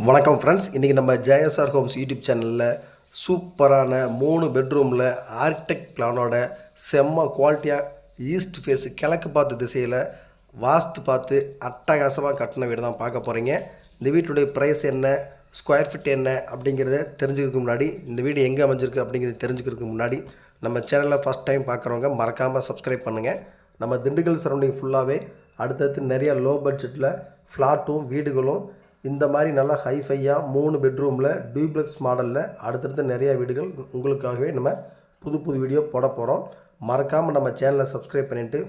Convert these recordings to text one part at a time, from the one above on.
வணக்கம் ஃப்ரெண்ட்ஸ் இன்றைக்கி நம்ம ஜெயசார் ஹோம்ஸ் யூடியூப் சேனலில் சூப்பரான மூணு பெட்ரூமில் ஆர்கிடெக்ட் பிளானோட செம்ம குவாலிட்டியாக ஈஸ்ட் ஃபேஸ் கிழக்கு பார்த்த திசையில் வாஸ்து பார்த்து அட்டகாசமாக கட்டின வீடு தான் பார்க்க போகிறீங்க இந்த வீட்டுடைய ப்ரைஸ் என்ன ஸ்கொயர் ஃபீட் என்ன அப்படிங்கிறத தெரிஞ்சுக்கிறதுக்கு முன்னாடி இந்த வீடு எங்கே அமைஞ்சிருக்கு அப்படிங்கிறத தெரிஞ்சுக்கிறதுக்கு முன்னாடி நம்ம சேனலில் ஃபஸ்ட் டைம் பார்க்குறவங்க மறக்காமல் சப்ஸ்கிரைப் பண்ணுங்கள் நம்ம திண்டுக்கல் சரௌண்டிங் ஃபுல்லாகவே அடுத்தடுத்து நிறையா லோ பட்ஜெட்டில் ஃப்ளாட்டும் வீடுகளும் இந்த மாதிரி நல்லா ஹைஃபையாக மூணு பெட்ரூமில் டியூப்ளெக்ஸ் மாடலில் அடுத்தடுத்து நிறையா வீடுகள் உங்களுக்காகவே நம்ம புது புது வீடியோ போட போகிறோம் மறக்காமல் நம்ம சேனலை சப்ஸ்கிரைப் பண்ணிவிட்டு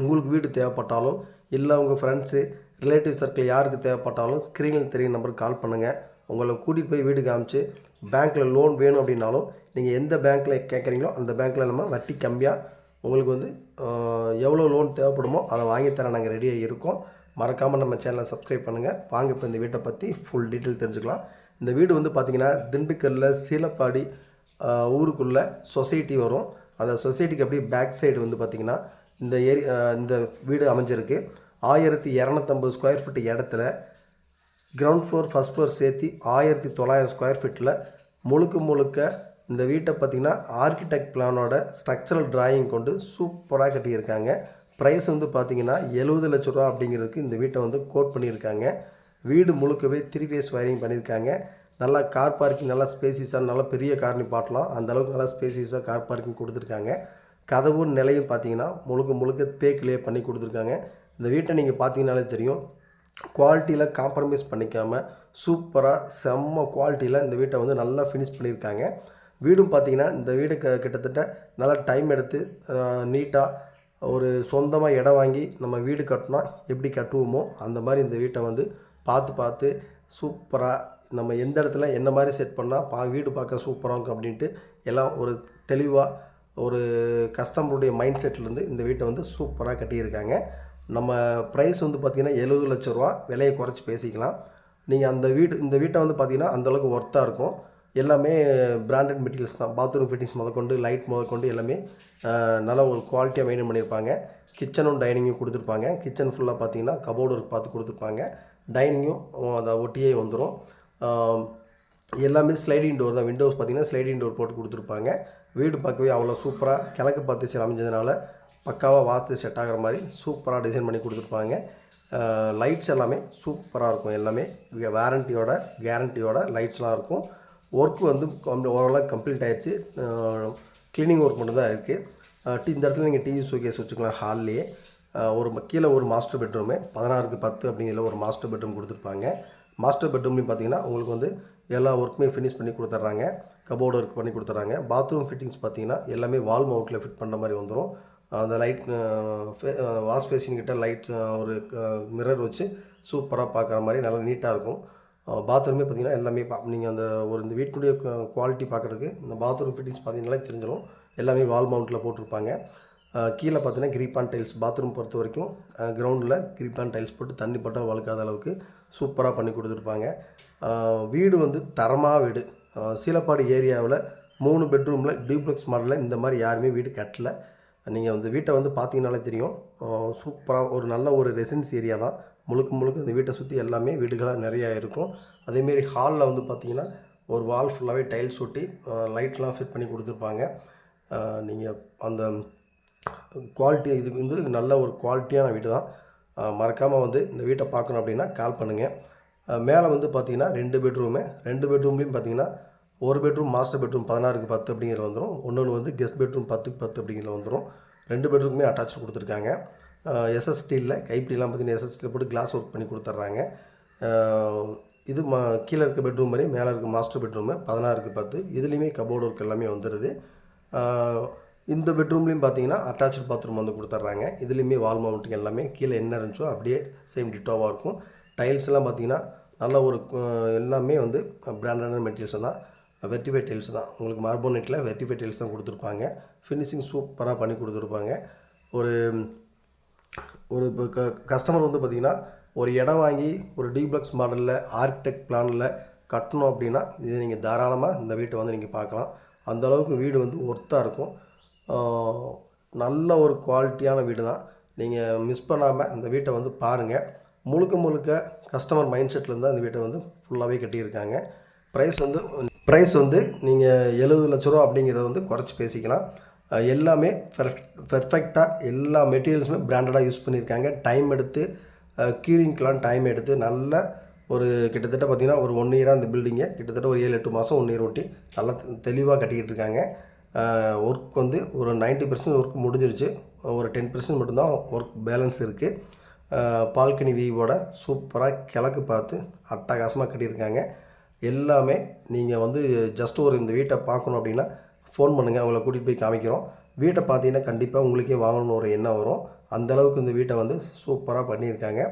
உங்களுக்கு வீடு தேவைப்பட்டாலும் இல்லை உங்கள் ஃப்ரெண்ட்ஸு ரிலேட்டிவ் சர்க்கிள் யாருக்கு தேவைப்பட்டாலும் ஸ்க்ரீனில் தெரியும் நம்பருக்கு கால் பண்ணுங்கள் உங்களை கூட்டிகிட்டு போய் வீடு காமிச்சு பேங்க்கில் லோன் வேணும் அப்படின்னாலும் நீங்கள் எந்த பேங்க்கில் கேட்குறீங்களோ அந்த பேங்க்கில் நம்ம வட்டி கம்மியாக உங்களுக்கு வந்து எவ்வளோ லோன் தேவைப்படுமோ அதை வாங்கித்தர நாங்கள் ரெடியாக இருக்கோம். மறக்காமல் நம்ம சேனலை சப்ஸ்கிரைப் பண்ணுங்கள் வாங்க இப்போ இந்த வீட்டை பற்றி ஃபுல் டீட்டெயில் தெரிஞ்சுக்கலாம். இந்த வீடு வந்து பார்த்திங்கன்னா திண்டுக்கல்லில் சீலப்பாடி ஊருக்குள்ளே சொசைட்டி வரும். அந்த சொசைட்டிக்கு அப்படியே பேக் சைடு வந்து பார்த்திங்கன்னா இந்த ஏரி இந்த வீடு அமைஞ்சிருக்கு. ஆயிரத்தி இரநூத்தம்பது ஸ்கொயர் ஃபீட் இடத்துல கிரவுண்ட் ஃப்ளோர் ஃபஸ்ட் ஃப்ளோர் சேர்த்து ஆயிரத்தி தொள்ளாயிரம் ஸ்கொயர் ஃபீட்டில் முழுக்க முழுக்க இந்த வீட்டை பார்த்திங்கன்னா ஆர்கிடெக்ட் பிளானோட ஸ்ட்ரக்சரல் டிராயிங் கொண்டு சூப்பராக கட்டியிருக்காங்க. ப்ரைஸ் வந்து பார்த்திங்கன்னா எழுபது லட்ச ரூபா அப்படிங்கிறதுக்கு இந்த வீட்டை வந்து கோட் பண்ணியிருக்காங்க. வீடு முழுக்கவே த்ரீ ஃபேஸ் வயரிங் பண்ணியிருக்காங்க. நல்லா கார் பார்க்கிங் நல்லா ஸ்பேசிஸாக நல்லா பெரிய கார் நிப்பாட்டலாம் அந்த அளவுக்கு நல்லா ஸ்பேசிஸாக கார் பார்க்கிங் கொடுத்துருக்காங்க. கதவும் நிலையும் பார்த்தீங்கன்னா முழுக்க முழுக்க தேக்கிலே பண்ணி கொடுத்துருக்காங்க. இந்த வீட்டை நீங்கள் பார்த்தீங்கனாலே தெரியும். குவாலிட்டியில் காம்ப்ரமைஸ் பண்ணிக்காமல் சூப்பராக செம்ம குவாலிட்டியில் இந்த வீட்டை வந்து நல்லா ஃபினிஷ் பண்ணியிருக்காங்க. வீடும் பார்த்தீங்கன்னா இந்த வீடு க கிட்டத்தட்ட நல்லா டைம் எடுத்து நீட்டாக ஒரு சொந்தமாக இடம் வாங்கி நம்ம வீடு கட்டினா எப்படி கட்டுவோமோ அந்த மாதிரி இந்த வீட்டை வந்து பார்த்து பார்த்து சூப்பராக நம்ம எந்த இடத்துல என்ன மாதிரி செட் பண்ணால் பா வீடு பார்க்க சூப்பராக இருக்கும் அப்படின்ட்டு எல்லாம் ஒரு தெளிவாக ஒரு கஸ்டமருடைய மைண்ட் செட்லேருந்து இந்த வீட்டை வந்து சூப்பராக கட்டியிருக்காங்க. நம்ம ப்ரைஸ் வந்து பார்த்திங்கன்னா எழுபது லட்ச ரூபா. விலையை குறைச்சி பேசிக்கலாம். நீங்கள் அந்த வீடு இந்த வீட்டை வந்து பார்த்திங்கன்னா அந்தளவுக்கு ஒர்த்தாக இருக்கும். எல்லாமே பிராண்டட் மெட்டீரியல்ஸ் தான். பாத்ரூம் ஃபிட்டிங்ஸ் முதற்கொண்டு லைட் முதற்கொண்டு எல்லாமே நல்லா நல்ல ஒரு குவாலிட்டியாக மெயின்டைன் பண்ணியிருப்பாங்க. கிச்சனும் டைனிங்கும் கொடுத்துருப்பாங்க. கிச்சன் ஃபுல்லாக பார்த்தீங்கன்னா கபோர்டு ஒர்க் பார்த்து கொடுத்துருப்பாங்க. டைனிங்கும் அதை ஒட்டியே வந்துடும் எல்லாமே ஸ்லைடிங் டோர் தான். விண்டோஸ் பார்த்தீங்கன்னா ஸ்லைடிங் டோர் போட்டு கொடுத்துருப்பாங்க. வீடு பார்க்கவே அவ்வளோ சூப்பராக கிழக்கு பார்த்து சரி அமைஞ்சதுனால பக்காவாக வாஸ்து செட் ஆகிற மாதிரி சூப்பராக டிசைன் பண்ணி கொடுத்துருப்பாங்க. லைட்ஸ் எல்லாமே சூப்பராக இருக்கும். எல்லாமே வாரண்டியோட கேரண்டியோட லைட்ஸ்லாம் இருக்கும். ஒர்க் வந்து ஓரளவுக்கு கம்ப்ளீட் ஆகிடுச்சு க்ளீனிங் ஒர்க் மட்டும் தான் இருக்குது இந்த இடத்துல நீங்கள் டிவி ஷோகேஸ் வச்சுக்கலாம் ஹால்லேயே ஒரு கீழே ஒரு மாஸ்டர் பெட்ரூமு பதினாறுக்கு பத்து அப்படிங்கிற ஒரு மாஸ்டர் பெட்ரூம் கொடுத்துருப்பாங்க. மாஸ்டர் பெட்ரூம்லேயும் பார்த்தீங்கன்னா உங்களுக்கு வந்து எல்லா ஒர்க்குமே ஃபினிஷ் பண்ணி கொடுத்துட்றாங்க. கபோர்டு ஒர்க் பண்ணி கொடுத்துட்றாங்க. பாத்ரூம் ஃபிட்டிங்ஸ் பார்த்தீங்கன்னா எல்லாமே வால் மவுண்ட்டில் ஃபிட் பண்ணுற மாதிரி வந்துடும் அந்த லைட் வாஷ் பேசின்கிட்ட லைட் ஒரு மிரர் வச்சு சூப்பராக பார்க்குற மாதிரி நல்லா நீட்டாக இருக்கும். பாத்ரூமே பார்த்தீங்கன்னா எல்லாமே பா நீங்கள் அந்த ஒரு இந்த வீட்டுடைய குவாலிட்டி பார்க்குறதுக்கு இந்த பாத்ரூம் ஃபிட்டிங்ஸ் பார்த்தீங்கன்னாலே தெரிஞ்சிடும் எல்லாமே வால் மவுண்ட்டில் போட்டிருப்பாங்க. கீழே பார்த்தீங்கன்னா கிரீப்பான் டைல்ஸ் பாத்ரூம் பொறுத்த வரைக்கும் கிரவுண்டில் கிரீப்பான் டைல்ஸ் போட்டு தண்ணி பட்டால் வளர்க்காத அளவுக்கு சூப்பராக பண்ணி கொடுத்துருப்பாங்க. வீடு வந்து தரமாக வீடு. சீலப்பாடு ஏரியாவில் மூணு பெட்ரூமில் டியூப்ளெக்ஸ் மாடலில் இந்த மாதிரி யாருமே வீடு கட்டல. நீங்கள் அந்த வீட்டை வந்து பார்த்தீங்கனாலே தெரியும். சூப்பராக ஒரு நல்ல ஒரு ரெசிடென்ஸ் ஏரியா தான். முழுக்க முழுக்க இந்த வீட்டை சுற்றி எல்லாமே வீடுகளாக நிறையா இருக்கும். அதேமாரி ஹாலில் வந்து பார்த்தீங்கன்னா ஒரு வால் ஃபுல்லாகவே டைல்ஸ் ஒட்டி லைட்லாம் ஃபிட் பண்ணி கொடுத்துருப்பாங்க. நீங்கள் அந்த குவாலிட்டி இது வந்து நல்ல ஒரு குவாலிட்டியான வீடு தான். மறக்காமல் வந்து இந்த வீட்டை பார்க்கணும் அப்படின்னா கால் பண்ணுங்கள் மேலே வந்து பார்த்தீங்கன்னா ரெண்டு பெட்ரூமு ரெண்டு பெட்ரூம்லேயும் பார்த்தீங்கன்னா ஒரு பெட்ரூம் மாஸ்டர் பெட்ரூம் பதினாறுக்கு பத்து அப்படிங்கிற வந்துடும் ஒன்று ஒன்று வந்து கெஸ்ட் பெட்ரூம் பத்துக்கு பத்து அப்படிங்கிற வந்துடும் ரெண்டு பெட்ரூமுமே அட்டாச் கொடுத்துருக்காங்க. எஸ்எஸ்டியில் கைப்பிடிலாம் பார்த்தீங்கன்னா எஸ்எஸ்டியில் போட்டு கிளாஸ் ஒர்க் பண்ணி கொடுத்துட்றாங்க. இது மா கீழே இருக்க பெட்ரூம் மாதிரி மேலே இருக்க மாஸ்டர் பெட்ரூமு பதினாறுக்கு பத்து இதுலேயுமே கபோர்டு ஒர்க் எல்லாமே வந்துடுது இந்த பெட்ரூம்லேயும் பார்த்தீங்கன்னா அட்டாச்சு பாத்ரூம் வந்து கொடுத்துட்றாங்க. இதுலேயுமே வால் மவுண்டிங் எல்லாமே கீழே என்ன இருந்துச்சோ அப்படியே சேம் டிட்டோவாக இருக்கும். டைல்ஸ் எல்லாம் பார்த்தீங்கன்னா நல்ல ஒரு எல்லாமே வந்து பிராண்டடான மெட்டீரியல்ஸ் தான். வெர்டிஃபை டைல்ஸ் தான். உங்களுக்கு மார்போனேட்டில் வெர்டிஃபை டைல்ஸ் தான் கொடுத்துருப்பாங்க. ஃபினிஷிங் சூப்பராக பண்ணி கொடுத்துருப்பாங்க. ஒரு ஒரு இப்போ க கஸ்டமர் வந்து பார்த்திங்கன்னா ஒரு இடம் வாங்கி ஒரு டிப்ளக்ஸ் மாடலில் ஆர்கிடெக்ட் பிளானில் கட்டணும் அப்படின்னா இது நீங்கள் தாராளமாக இந்த வீட்டை வந்து நீங்கள் பார்க்கலாம். அந்த அளவுக்கு வீடு வந்து ஒர்த்தாக இருக்கும். நல்ல ஒரு குவாலிட்டியான வீடு தான் நீங்கள் மிஸ் பண்ணாமல் இந்த வீட்டை வந்து பாருங்கள் முழுக்க முழுக்க கஸ்டமர் மைண்ட் செட்லேருந்து தான் இந்த வீட்டை வந்து ஃபுல்லாகவே கட்டியிருக்காங்க. ப்ரைஸ் வந்து ப்ரைஸ் வந்து நீங்கள் எழுபது லட்ச ரூபா அப்படிங்கிறத வந்து குறைச்சி பேசிக்கலாம். எல்லாமே பெர்ஃபெக்டாக எல்லா மெட்டீரியல்ஸுமே பிராண்டடாக யூஸ் பண்ணியிருக்காங்க. டைம் எடுத்து க்யூரிங்க்கெலாம் டைம் எடுத்து. நல்ல ஒரு கிட்டத்தட்ட பார்த்திங்கன்னா ஒரு ஒன் இயராக அந்த பில்டிங்கை கிட்டத்தட்ட ஒரு ஏழு எட்டு மாதம் ஒன் இயர் ஒட்டி நல்லா தெளிவாக கட்டிக்கிட்டு இருக்காங்க. ஒர்க் வந்து ஒரு 90% பர்சன்ட் ஒர்க் முடிஞ்சிருச்சு. ஒரு டென் பர்சன்ட் மட்டும்தான் ஒர்க் பேலன்ஸ் இருக்குது பால்கனி வியூவோட சூப்பராக கிழக்கு பார்த்து அட்டகாசமாக கட்டியிருக்காங்க. எல்லாமே நீங்கள் வந்து ஜஸ்ட் ஒரு இந்த வீட்டை பார்க்கணும் அப்படின்னா ஃபோன் பண்ணுங்கள் அவங்கள கூட்டிகிட்டு போய் காமிக்கிறோம். வீட்டை பார்த்தீங்கன்னா கண்டிப்பாக உங்களுக்கே வாங்கணும்னு ஒரு எண்ணம் வரும். அந்த அளவுக்கு இந்த வீட்டை வந்து சூப்பராக பண்ணியிருக்காங்க.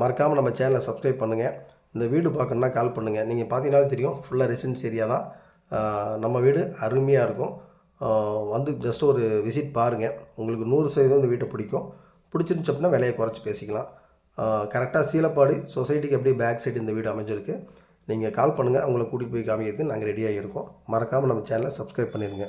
மறக்காமல் நம்ம சேனலை சப்ஸ்கிரைப் பண்ணுங்கள் இந்த வீடு பார்க்கணுன்னா கால் பண்ணுங்கள் நீங்கள் பார்த்தீங்கன்னாலே தெரியும் ஃபுல்லாக ரெசிடென்ஸ் ஏரியா தான். நம்ம வீடு அருமையாக இருக்கும். வந்து ஜஸ்ட் ஒரு விசிட் பாருங்கள் உங்களுக்கு நூறு சதவீதம் இந்த வீட்டை பிடிக்கும். பிடிச்சிருந்துச்சு அப்படின்னா விலையை குறைச்சி பேசிக்கலாம். கரெக்டாக சீலப்பாடி சொசைட்டிக்கு அப்படியே பேக் சைடு இந்த வீடு அமைஞ்சிருக்கு. நீங்கள் கால் பண்ணுங்கள் உங்களை கூட்டிகிட்டு போய் காமிக்கிறதுக்கு நாங்கள் ரெடியாக இருக்கோம் மறக்காமல் நம்ம சேனலை சப்ஸ்கிரைப் பண்ணிடுங்க.